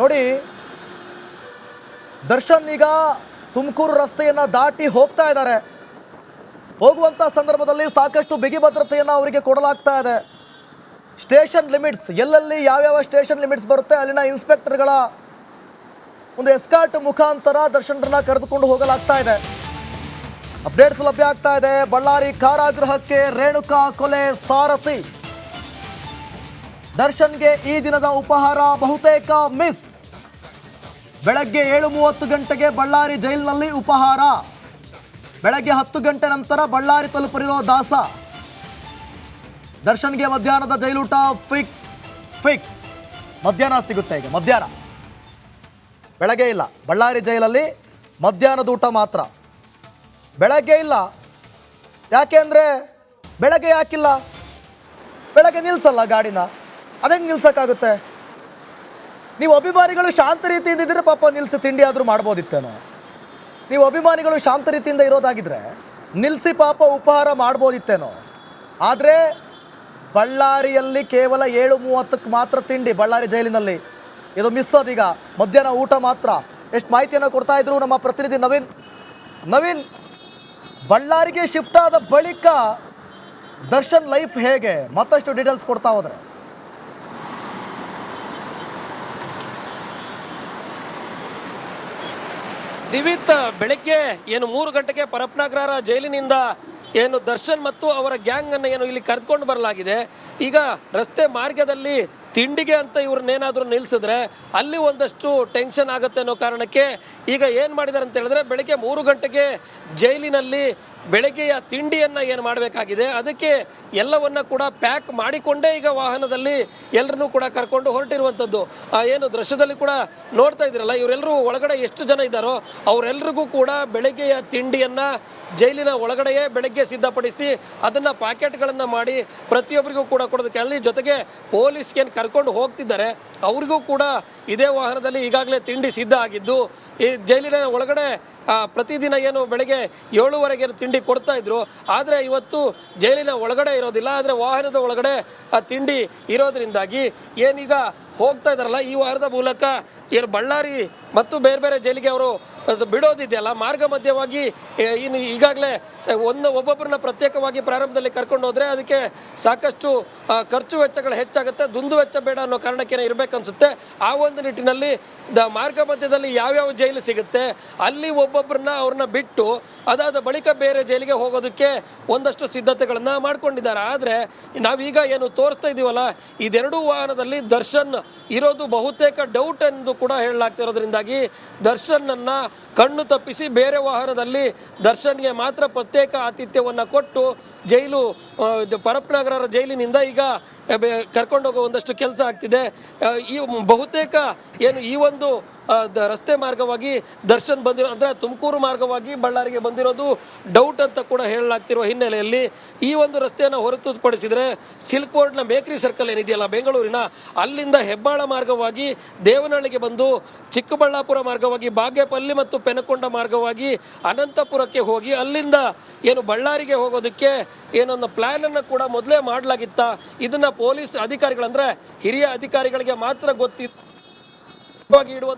ನೋಡಿ, ದರ್ಶನ್ ಈಗ ತುಮಕೂರು ರಸ್ತೆಯನ್ನು ದಾಟಿ ಹೋಗ್ತಾ ಇದ್ದಾರೆ. ಹೋಗುವಂಥ ಸಂದರ್ಭದಲ್ಲಿ ಸಾಕಷ್ಟು ಬಿಗಿ ಭದ್ರತೆಯನ್ನು ಅವರಿಗೆ ಕೊಡಲಾಗ್ತಾ ಇದೆ. ಸ್ಟೇಷನ್ ಲಿಮಿಟ್ಸ್, ಎಲ್ಲೆಲ್ಲಿ ಯಾವ್ಯಾವ ಸ್ಟೇಷನ್ ಲಿಮಿಟ್ಸ್ ಬರುತ್ತೆ, ಅಲ್ಲಿನ ಇನ್ಸ್ಪೆಕ್ಟರ್ಗಳ ಒಂದು ಎಸ್ಕಾರ್ಟ್ ಮುಖಾಂತರ ದರ್ಶನರನ್ನ ಕರೆದುಕೊಂಡು ಹೋಗಲಾಗ್ತಾ ಇದೆ. ಅಪ್ಡೇಟ್ಸ್ ಲಭ್ಯ ಆಗ್ತಾ ಇದೆ. ಬಳ್ಳಾರಿ ಕಾರಾಗೃಹಕ್ಕೆ ರೇಣುಕಾ ಕೊಲೆ ಸಾರಥಿ. ದರ್ಶನ್ಗೆ ಈ ದಿನದ ಉಪಹಾರ ಬಹುತೇಕ ಮಿಸ್. ಬೆಳಗ್ಗೆ ಏಳು ಮೂವತ್ತು ಗಂಟೆಗೆ ಬಳ್ಳಾರಿ ಜೈಲಿನಲ್ಲಿ ಉಪಹಾರ. ಬೆಳಗ್ಗೆ ಹತ್ತು ಗಂಟೆ ನಂತರ ಬಳ್ಳಾರಿ ತಲುಪಲಿರೋ ದಾಸ. ದರ್ಶನ್ಗೆ ಮಧ್ಯಾಹ್ನದ ಜೈಲೂಟ ಫಿಕ್ಸ್ ಫಿಕ್ಸ್. ಮಧ್ಯಾಹ್ನ ಸಿಗುತ್ತೆ ಈಗ, ಮಧ್ಯಾಹ್ನ. ಬೆಳಗ್ಗೆ ಇಲ್ಲ, ಬಳ್ಳಾರಿ ಜೈಲಲ್ಲಿ ಮಧ್ಯಾಹ್ನದ ಊಟ ಮಾತ್ರ. ಬೆಳಗ್ಗೆ ಇಲ್ಲ. ಯಾಕೆ ಅಂದರೆ ಬೆಳಗ್ಗೆ ಯಾಕಿಲ್ಲ? ಬೆಳಗ್ಗೆ ನಿಲ್ಸಲ್ಲ ಗಾಡಿನ. ಅದಂಗೆ ನಿಲ್ಸಕ್ಕಾಗುತ್ತೆ? ನೀವು ಅಭಿಮಾನಿಗಳು ಶಾಂತ ರೀತಿಯಿಂದ ಇದ್ದರೆ ಪಾಪ ನಿಲ್ಸಿ ತಿಂಡಿ ಆದರೂ ಮಾಡ್ಬೋದಿತ್ತೇನೋ. ನೀವು ಅಭಿಮಾನಿಗಳು ಶಾಂತ ರೀತಿಯಿಂದ ಇರೋದಾಗಿದ್ದರೆ ನಿಲ್ಲಿಸಿ ಪಾಪ ಉಪಹಾರ ಮಾಡ್ಬೋದಿತ್ತೇನೋ. ಆದರೆ ಬಳ್ಳಾರಿಯಲ್ಲಿ ಕೇವಲ ಏಳು ಮೂವತ್ತಕ್ಕೆ ಮಾತ್ರ ತಿಂಡಿ ಬಳ್ಳಾರಿ ಜೈಲಿನಲ್ಲಿ. ಇದು ಮಿಸ್ ಅದೀಗ ಮಧ್ಯಾಹ್ನ ಊಟ ಮಾತ್ರ. ಎಷ್ಟು ಮಾಹಿತಿಯನ್ನು ಕೊಡ್ತಾ ಇದ್ರು ನಮ್ಮ ಪ್ರತಿನಿಧಿ ನವೀನ್. ನವೀನ್, ಬಳ್ಳಾರಿಗೆ ಶಿಫ್ಟ್ ಆದ ಬಳಿಕ ದರ್ಶನ್ ಲೈಫ್ ಹೇಗೆ? ಮತ್ತಷ್ಟು ಡೀಟೇಲ್ಸ್ ಕೊಡ್ತಾ ಹೋದ್ರೆ. ದಿವಿತ್, ಬೆಳಗ್ಗೆ ಏನು ಮೂರು ಗಂಟೆಗೆ ಪರಪ್ನಗರ ಜೈಲಿನಿಂದ ಏನು ದರ್ಶನ್ ಮತ್ತು ಅವರ ಗ್ಯಾಂಗ್ ಅನ್ನು ಏನು ಇಲ್ಲಿ ಕರೆದುಕೊಂಡು ಬರಲಾಗಿದೆ. ಈಗ ರಸ್ತೆ ಮಾರ್ಗದಲ್ಲಿ ತಿಂಡಿಗೆ ಅಂತ ಇವ್ರನ್ನೇನಾದರೂ ನಿಲ್ಲಿಸಿದ್ರೆ ಅಲ್ಲಿ ಒಂದಷ್ಟು ಟೆನ್ಷನ್ ಆಗುತ್ತೆ ಅನ್ನೋ ಕಾರಣಕ್ಕೆ ಈಗ ಏನು ಮಾಡಿದ್ದಾರೆ ಅಂತ ಹೇಳಿದ್ರೆ ಬೆಳಗ್ಗೆ ಮೂರು ಗಂಟೆಗೆ ಜೈಲಿನಲ್ಲಿ ಬೆಳಗ್ಗೆಯ ತಿಂಡಿಯನ್ನು ಏನು ಮಾಡಬೇಕಾಗಿದೆ? ಅದಕ್ಕೆ ಎಲ್ಲವನ್ನು ಕೂಡ ಪ್ಯಾಕ್ ಮಾಡಿಕೊಂಡೇ ಈಗ ವಾಹನದಲ್ಲಿ ಎಲ್ಲರನ್ನೂ ಕೂಡ ಕರ್ಕೊಂಡು ಹೊರಟಿರುವಂಥದ್ದು ಏನು ದೃಶ್ಯದಲ್ಲಿ ಕೂಡ ನೋಡ್ತಾ ಇದ್ದೀರಲ್ಲ ಇವರೆಲ್ಲರೂ ಒಳಗಡೆ ಎಷ್ಟು ಜನ ಇದ್ದಾರೋ ಅವರೆಲ್ಲರಿಗೂ ಕೂಡ ಬೆಳಗ್ಗೆಯ ತಿಂಡಿಯನ್ನು ಜೈಲಿನ ಒಳಗಡೆಯೇ ಬೆಳಗ್ಗೆ ಸಿದ್ಧಪಡಿಸಿ ಅದನ್ನು ಪ್ಯಾಕೆಟ್ಗಳನ್ನು ಮಾಡಿ ಪ್ರತಿಯೊಬ್ಬರಿಗೂ ಕೂಡ ಕೊಡೋದಕ್ಕೆ ಅಲ್ಲಿ ಜೊತೆಗೆ ಪೊಲೀಸ್ಗೆ ಏನು ಕರ್ಕೊಂಡು ಹೋಗ್ತಿದ್ದಾರೆ. ಅವ್ರಿಗೂ ಕೂಡ ಇದೇ ವಾಹನದಲ್ಲಿ ಈಗಾಗಲೇ ತಿಂಡಿ ಸಿದ್ಧ ಆಗಿದ್ದು, ಈ ಜೈಲಿನ ಒಳಗಡೆ ಪ್ರತಿದಿನ ಏನು ಬೆಳಗ್ಗೆ ಏಳುವರೆಗೆ ಏನು ತಿಂಡಿ ಕೊಡ್ತಾ ಇದ್ರು, ಆದರೆ ಇವತ್ತು ಜೈಲಿನ ಒಳಗಡೆ ಇರೋದಿಲ್ಲ, ಆದರೆ ವಾಹನದ ಒಳಗಡೆ, ಆ, ತಿಂಡಿ ಇರೋದ್ರಿಂದಾಗಿ ಏನೀಗ ಹೋಗ್ತಾ ಇದ್ದಾರಲ್ಲ, ಈ ವಾರದ ಮೂಲಕ ಏನು ಬಳ್ಳಾರಿ ಮತ್ತು ಬೇರೆ ಬೇರೆ ಜೈಲಿಗೆ ಅವರು ಅದು ಬಿಡೋದಿದೆಯಲ್ಲ, ಮಾರ್ಗ ಮಧ್ಯವಾಗಿ ಇನ್ನು ಈಗಾಗಲೇ ಒಂದು ಒಬ್ಬೊಬ್ಬರನ್ನ ಪ್ರತ್ಯೇಕವಾಗಿ ಪ್ರಾರಂಭದಲ್ಲಿ ಕರ್ಕೊಂಡು ಹೋದರೆ ಅದಕ್ಕೆ ಸಾಕಷ್ಟು ಖರ್ಚು ವೆಚ್ಚಗಳು ಹೆಚ್ಚಾಗುತ್ತೆ, ದುಂದು ವೆಚ್ಚ ಬೇಡ ಅನ್ನೋ ಕಾರಣಕ್ಕೆ ಇರಬೇಕನ್ಸುತ್ತೆ. ಆ ಒಂದು ನಿಟ್ಟಿನಲ್ಲಿ ದ, ಮಾರ್ಗ ಮಧ್ಯದಲ್ಲಿ ಯಾವ್ಯಾವ ಜೈಲು ಸಿಗುತ್ತೆ, ಅಲ್ಲಿ ಒಬ್ಬೊಬ್ಬರನ್ನ ಅವ್ರನ್ನ ಬಿಟ್ಟು ಅದಾದ ಬಳಿಕ ಬೇರೆ ಜೈಲಿಗೆ ಹೋಗೋದಕ್ಕೆ ಒಂದಷ್ಟು ಸಿದ್ಧತೆಗಳನ್ನು ಮಾಡ್ಕೊಂಡಿದ್ದಾರೆ. ಆದರೆ ನಾವೀಗ ಏನು ತೋರಿಸ್ತಾ ಇದ್ದೀವಲ್ಲ ಇದೆರಡೂ ವಾಹನದಲ್ಲಿ ದರ್ಶನ್ ಇರೋದು ಬಹುತೇಕ ಡೌಟ್ ಎಂದು ಕೂಡ ಹೇಳಲಾಗ್ತಿರೋದ್ರಿಂದಾಗಿ ದರ್ಶನ್ನನ್ನ ಕಣ್ಣು ತಪ್ಪಿಸಿ ಬೇರೆ ವಾಹನದಲ್ಲಿ ದರ್ಶನ್ಗೆ ಮಾತ್ರ ಪ್ರತ್ಯೇಕ ಆತಿಥ್ಯವನ್ನು ಕೊಟ್ಟು ಜೈಲು ಆ, ಇದು ಪರಪ್ನಗರ ಜೈಲಿನಿಂದ ಈಗ ಕರ್ಕೊಂಡು ಹೋಗೋ ಒಂದಷ್ಟು ಕೆಲಸ ಆಗ್ತಿದೆ. ಈ ಬಹುತೇಕ ಏನು ಈ ಒಂದು ರಸ್ತೆ ಮಾರ್ಗವಾಗಿ ದರ್ಶನ್ ಬಂದಿರೋ ಅಂದರೆ ತುಮಕೂರು ಮಾರ್ಗವಾಗಿ ಬಳ್ಳಾರಿಗೆ ಬಂದಿರೋದು ಡೌಟ್ ಅಂತ ಕೂಡ ಹೇಳಲಾಗ್ತಿರುವ ಹಿನ್ನೆಲೆಯಲ್ಲಿ ಈ ಒಂದು ರಸ್ತೆಯನ್ನು ಹೊರತುಪಡಿಸಿದರೆ ಸಿಲ್ಕ್ ಬೋರ್ಡ್ನ ಬೇಕರಿ ಸರ್ಕಲ್ ಏನಿದೆಯಲ್ಲ ಬೆಂಗಳೂರಿನ, ಅಲ್ಲಿಂದ ಹೆಬ್ಬಾಳ ಮಾರ್ಗವಾಗಿ ದೇವನಹಳ್ಳಿಗೆ ಬಂದು ಚಿಕ್ಕಬಳ್ಳಾಪುರ ಮಾರ್ಗವಾಗಿ ಬಾಗೇಪಲ್ಲಿ ಮತ್ತು ಪೆನಕೊಂಡ ಮಾರ್ಗವಾಗಿ ಅನಂತಪುರಕ್ಕೆ ಹೋಗಿ ಅಲ್ಲಿಂದ ಏನು ಬಳ್ಳಾರಿಗೆ ಹೋಗೋದಕ್ಕೆ ಏನೊಂದು ಪ್ಲ್ಯಾನನ್ನು ಕೂಡ ಮೊದಲೇ ಮಾಡಲಾಗಿತ್ತ. ಇದನ್ನು ಪೊಲೀಸ್ ಅಧಿಕಾರಿಗಳಂದರೆ ಹಿರಿಯ ಅಧಿಕಾರಿಗಳಿಗೆ ಮಾತ್ರ ಗೊತ್ತಿತ್ತು ಇಡುವ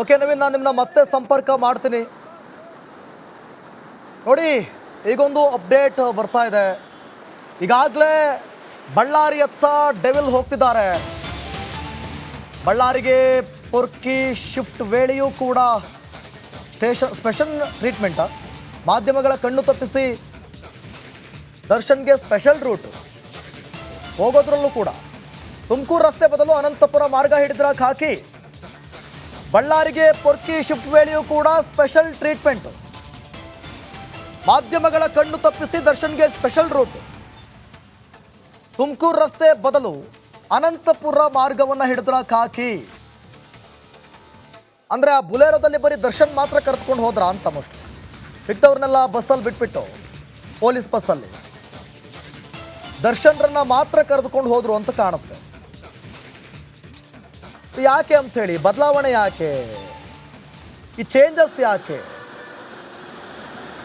ಓಕೆ ನವೀನ್, ನಾನು ನಿಮ್ಮನ್ನ ಮತ್ತೆ ಸಂಪರ್ಕ ಮಾಡ್ತೀನಿ. ನೋಡಿ, ಈಗೊಂದು ಅಪ್ಡೇಟ್ ಬರ್ತಾ ಇದೆ. ಈಗಾಗಲೇ ಬಳ್ಳಾರಿಯತ್ತ ಡೆವಿಲ್ ಹೋಗ್ತಿದ್ದಾರೆ. ಬಳ್ಳಾರಿಗೆ ಪೊರ್ಕಿ ಶಿಫ್ಟ್ ವೇಳೆಯೂ ಕೂಡ ಸ್ಟೇಷನ್ ಸ್ಪೆಷಲ್ ಟ್ರೀಟ್ಮೆಂಟ್ ಮಾಧ್ಯಮಗಳ ಕಣ್ಣು ತಪ್ಪಿಸಿ ದರ್ಶನ್ಗೆ ಸ್ಪೆಷಲ್ ರೂಟ್ ಹೋಗೋದ್ರಲ್ಲೂ ಕೂಡ. ತುಮಕೂರು ರಸ್ತೆ ಬದಲು ಅನಂತಪುರ ಮಾರ್ಗ ಹಿಡಿದ್ರ ಹಾಕಿ ಬಳ್ಳಾರಿಗೆ ಪೊರ್ಕಿ ಶಿಫ್ಟ್ ವೇಳೆಯೂ ಕೂಡ ಸ್ಪೆಷಲ್ ಟ್ರೀಟ್ಮೆಂಟ್. ಮಾಧ್ಯಮಗಳ ಕಣ್ಣು ತಪ್ಪಿಸಿ ದರ್ಶನ್ಗೆ ಸ್ಪೆಷಲ್ ರೂಟ್ ತುಮಕೂರು ರಸ್ತೆ ಬದಲು ಅನಂತಪುರ ಮಾರ್ಗವನ್ನು ಹಿಡಿದ್ರ ಹಾಕಿ ಅಂದ್ರೆ ಆ ಬುಲೆರೋದಲ್ಲಿ ಬರೀ ದರ್ಶನ್ ಮಾತ್ರ ಕರೆದುಕೊಂಡು ಹೋದ್ರ ಅಂತ ಮೋಸ್ಟ್ ಬಿಟ್ಟವ್ರನ್ನೆಲ್ಲ ಬಸ್ಸಲ್ಲಿ ಬಿಟ್ಬಿಟ್ಟು ಪೊಲೀಸ್ ಬಸ್ಸಲ್ಲಿ. ದರ್ಶನ್ರನ್ನ ಮಾತ್ರ ಕರೆದುಕೊಂಡು ಹೋದ್ರು ಅಂತ ಕಾಣುತ್ತೆ. ಯಾಕೆ ಅಂಥೇಳಿ ಬದಲಾವಣೆ ಯಾಕೆ? ಈ ಚೇಂಜಸ್ ಯಾಕೆ?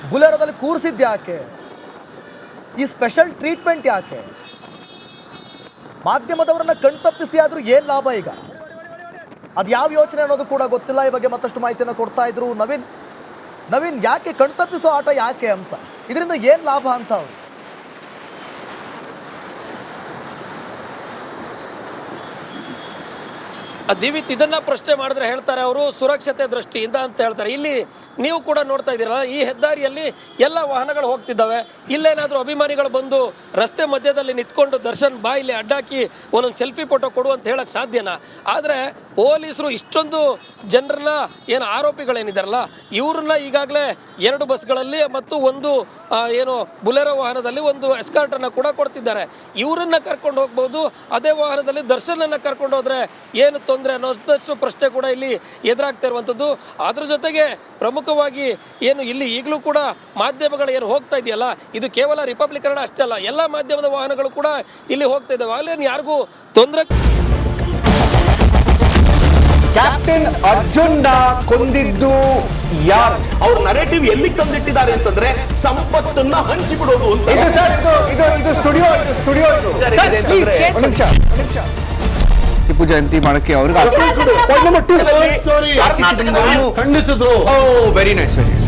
ಬುಲೆರೋದಲ್ಲಿ ಕೂರಿಸಿದ್ದು ಯಾಕೆ? ಈ ಸ್ಪೆಷಲ್ ಟ್ರೀಟ್ಮೆಂಟ್ ಯಾಕೆ? ಮಾಧ್ಯಮದವರನ್ನ ಕಣ್ತಪ್ಪಿಸಿ ಆದ್ರೂ ಏನು ಲಾಭ ಈಗ? ಅದು ಯಾವ ಯೋಚನೆ ಅನ್ನೋದು ಕೂಡ ಗೊತ್ತಿಲ್ಲ, ಈ ಬಗ್ಗೆ ಮತ್ತಷ್ಟು ಮಾಹಿತಿಯನ್ನು ಕೊಡ್ತಾ ಇದ್ರು ನವೀನ್. ನವೀನ್ ಯಾಕೆ ಕಣ್ತಪ್ಪಿಸೋ ಆಟ ಯಾಕೆ ಅಂತ? ಇದರಿಂದ ಏನು ಲಾಭ ಅಂತ ಅವ್ರು? ದಿವಿತ್ ಇದನ್ನ ಪ್ರಶ್ನೆ ಮಾಡಿದ್ರೆ ಹೇಳ್ತಾರೆ ಅವರು, ಸುರಕ್ಷತೆ ದೃಷ್ಟಿಯಿಂದ ಅಂತ ಹೇಳ್ತಾರೆ. ಇಲ್ಲಿ ನೀವು ಕೂಡ ನೋಡ್ತಾ ಇದ್ದೀರಲ್ಲ, ಈ ಹೆದ್ದಾರಿಯಲ್ಲಿ ಎಲ್ಲ ವಾಹನಗಳು ಹೋಗ್ತಿದ್ದಾವೆ. ಇಲ್ಲೇನಾದರೂ ಅಭಿಮಾನಿಗಳು ಬಂದು ರಸ್ತೆ ಮಧ್ಯದಲ್ಲಿ ನಿಂತ್ಕೊಂಡು ದರ್ಶನ್ ಬಾ ಇಲ್ಲಿ ಅಡ್ಡಾಕಿ ಒಂದೊಂದು ಸೆಲ್ಫಿ ಫೋಟೋ ಕೊಡು ಅಂತ ಹೇಳಕ್ ಸಾಧ್ಯನಾ? ಆದರೆ ಪೊಲೀಸರು ಇಷ್ಟೊಂದು ಜನರನ್ನ ಏನು ಆರೋಪಿಗಳೇನಿದಾರಲ್ಲ, ಇವ್ರನ್ನ ಈಗಾಗಲೇ ಎರಡು ಬಸ್ಗಳಲ್ಲಿ ಮತ್ತು ಒಂದು ಏನು ಬುಲೆರೋ ವಾಹನದಲ್ಲಿ ಒಂದು ಎಸ್ಕಾರ್ಟ್ ಅನ್ನ ಕೂಡ ಕೊಡ್ತಿದ್ದಾರೆ. ಇವರನ್ನ ಕರ್ಕೊಂಡು ಹೋಗ್ಬೋದು, ಅದೇ ವಾಹನದಲ್ಲಿ ದರ್ಶನನ್ನ ಕರ್ಕೊಂಡು ಹೋದ್ರೆ ಏನು ತೊಂದರೆ ಅನ್ನೋದಷ್ಟು ಪ್ರಶ್ನೆ ಕೂಡ ಇಲ್ಲಿ ಎದುರಾಗ್ತಾ ಇರುವಂಥದ್ದು. ಅದ್ರ ಜೊತೆಗೆ ಪ್ರಮುಖವಾಗಿ ಏನು ಇಲ್ಲಿ ಈಗಲೂ ಕೂಡ ಮಾಧ್ಯಮಗಳು ಏನು ಹೋಗ್ತಾ ಇದೆಯಲ್ಲ ಇದು ಕೇವಲ ರಿಪಬ್ಲಿಕ್ ಕನ್ನಡ ಅಷ್ಟೇ ಅಲ್ಲ ಎಲ್ಲ ಮಾಧ್ಯಮದ ವಾಹನಗಳು ಕೂಡ ಇಲ್ಲಿ ಹೋಗ್ತಾ ಇದ್ದಾವೆ ಅಲ್ಲೇನು ಯಾರಿಗೂ ತೊಂದರೆ ಕ್ಯಾಪ್ಟನ್ ಅರ್ಜುನ್ ಕೊಂದಿದ್ದು ಯಾರು? ಅವ್ರ ನರೇಟಿವ್ ಎಲ್ಲಿ ತಂದಿಟ್ಟಿದ್ದಾರೆ ಅಂತಂದ್ರೆ ಸಂಪತ್ತನ್ನ ಹಂಚಿಬಿಡೋದು ಅಂತ. ಇದು ಸರ್ ಇದು ಇದು ಇದು ಸ್ಟುಡಿಯೋ ಇದು ಸ್ಟುಡಿಯೋ ನಿಮಿಷ ನಿಮಿಷ. ಟಿಪ್ಪು ಜಯಂತಿ ಮಾಡಕ್ಕೆ ಅವ್ರಿಗೆ ಖಂಡಿಸಿದ್ರು. Oh very nice very nice